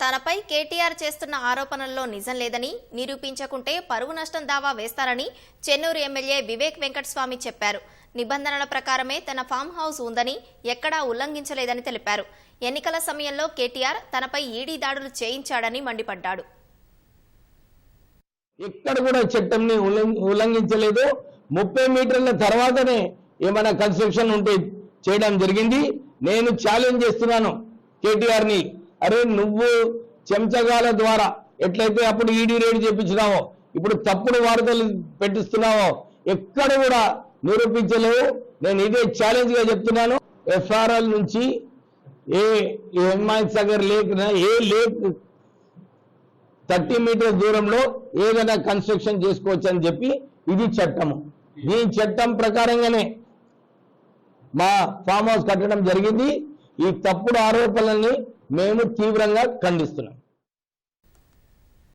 తనపై కేటీఆర్ చేస్తున్న ఆరోపణల్లో నిజం లేదని నిరూపించకుంటే పరువు నష్టం దావా వేస్తారని చెన్నూరు ఎమ్మెల్యే వివేక్ వెంకటస్వామి చెప్పారు. నిబంధనల ప్రకారమే తన ఫామ్ హౌస్ ఉందని ఎక్కడా ఉల్లంఘించలేదని తెలిపారు. ఎన్నికల సమయంలో కేటీఆర్ తనపై ఈడీ దాడులు చేయించాడని మండిపడ్డాడు. ఎక్కడ కూడా చట్టంని ఉల్లం- ఉల్లంఘించలేదు. ముప్పై మీటర్ల తర్వాతనే ఏమైనా కన్స్ట్రక్షన్ ఉంటే చేయడం జరిగింది. నేను ఛాలెంజ్ చేస్తున్నాను కేటీఆర్ని. అరే నువ్వు చెంచగాల ద్వారా ఎట్లయితే అప్పుడు ఈడీ రేడ్ చేపించినావో ఇప్పుడు తప్పుడు వార్తలు పెట్టిస్తున్నావో ఎక్కడ కూడా నిరూపించలేవు. నేను ఇదే ఛాలెంజ్గా చెప్తున్నాను. ఎఫ్ఆర్ఎల్ నుంచి ఏ హిమాయత్ సాగర్ లేక్ ఏ లేక్ థర్టీ మీటర్ దూరంలో ఏదైనా కన్స్ట్రక్షన్ చేసుకోవచ్చు అని చెప్పి ఇది చట్టము. ఈ చట్టం ప్రకారంగానే మా ఫామ్ హౌస్ కట్టడం జరిగింది. ఈ తప్పుడు ఆరోపణల్ని మేము తీవ్రంగా ఖండిస్తున్నాం.